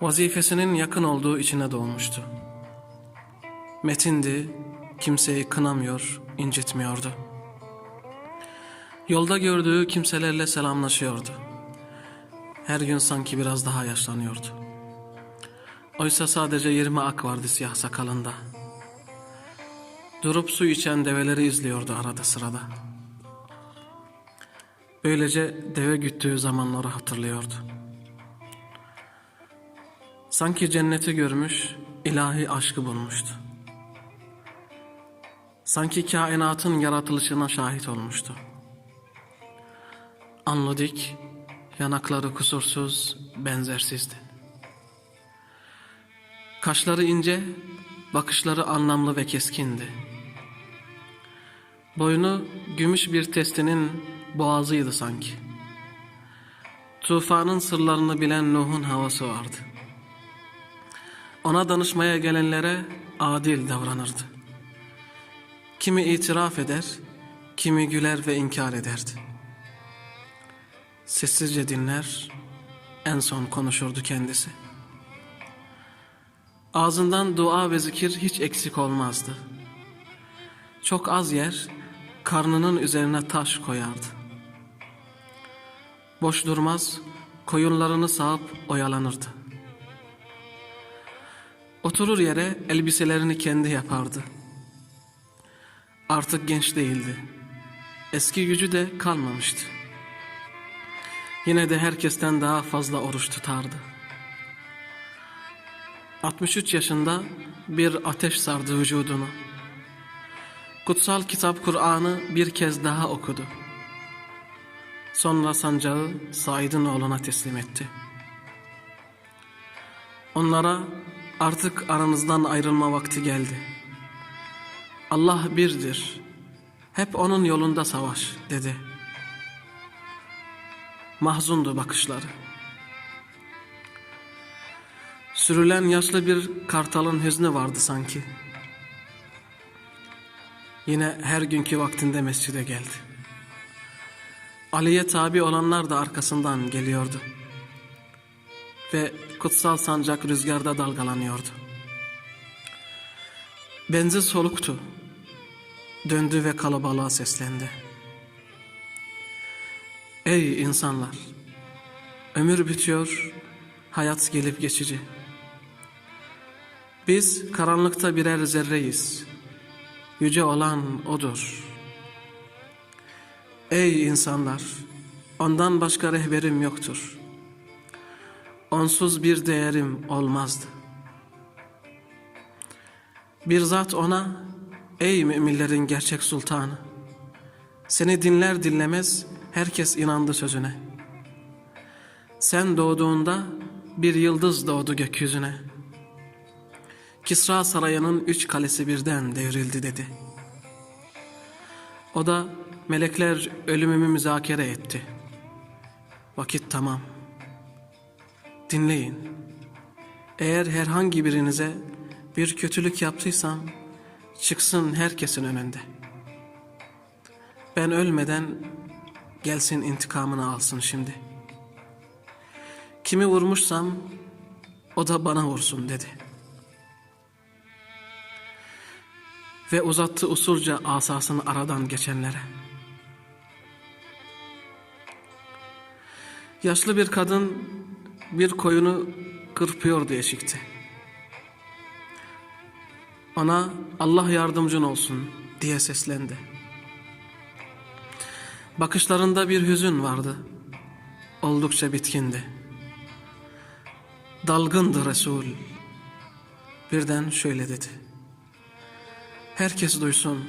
Vazifesinin yakın olduğu içine doğmuştu. Metindi, kimseyi kınamıyor, incitmiyordu. Yolda gördüğü kimselerle selamlaşıyordu. Her gün sanki biraz daha yaşlanıyordu. Oysa sadece 20 ak vardı siyah sakalında. Durup su içen develeri izliyordu arada sırada. Böylece deve güttüğü zamanları hatırlıyordu. Sanki cenneti görmüş, ilahi aşkı bulmuştu. Sanki kainatın yaratılışına şahit olmuştu. Dik, yanakları kusursuz, benzersizdi. Kaşları ince, bakışları anlamlı ve keskindi. Boynu gümüş bir testinin boğazıydı sanki. Tufanın sırlarını bilen Nuh'un havası vardı. Ona danışmaya gelenlere adil davranırdı. Kimi itiraf eder, kimi güler ve inkar ederdi. Sessizce dinler, en son konuşurdu kendisi. Ağzından dua ve zikir hiç eksik olmazdı. Çok az yer, karnının üzerine taş koyardı. Boş durmaz, koyunlarını sağıp oyalanırdı. Oturur yere elbiselerini kendi yapardı. Artık genç değildi. Eski gücü de kalmamıştı. Yine de herkesten daha fazla oruç tutardı. 63 yaşında bir ateş sardı vücudunu. Kutsal kitap Kur'an'ı bir kez daha okudu. Sonra sancağı Said'in oğluna teslim etti. Onlara artık aranızdan ayrılma vakti geldi. Allah birdir. Hep onun yolunda savaş dedi. Mahzundu bakışları. Sürülen yaşlı bir kartalın hüznü vardı sanki. Yine her günkü vaktinde mescide geldi. Ali'ye tabi olanlar da arkasından geliyordu. Ve kutsal sancak rüzgarda dalgalanıyordu. Benzi soluktu. Döndü ve kalabalığa seslendi. Ey insanlar! Ömür bitiyor, hayat gelip geçici. Biz karanlıkta birer zerreyiz. Yüce olan O'dur. Ey insanlar! Ondan başka rehberim yoktur. Onsuz bir değerim olmazdı. Bir zat ona, ey müminlerin gerçek sultanı, seni dinler dinlemez herkes inandı sözüne. Sen doğduğunda bir yıldız doğdu gökyüzüne. Kisra sarayının üç kalesi birden devrildi dedi. O da melekler ölümümü müzakere etti. Vakit tamam. Dinleyin. Eğer herhangi birinize bir kötülük yaptıysam çıksın herkesin önünde. Ben ölmeden gelsin intikamını alsın şimdi. Kimi vurmuşsam o da bana vursun dedi. Ve uzattı usulca asasını aradan geçenlere. Yaşlı bir kadın bir koyunu kırpıyordu eşikte. Ona Allah yardımcın olsun diye seslendi. Bakışlarında bir hüzün vardı. Oldukça bitkindi. Dalgındı Resul. Birden şöyle dedi. Herkes duysun.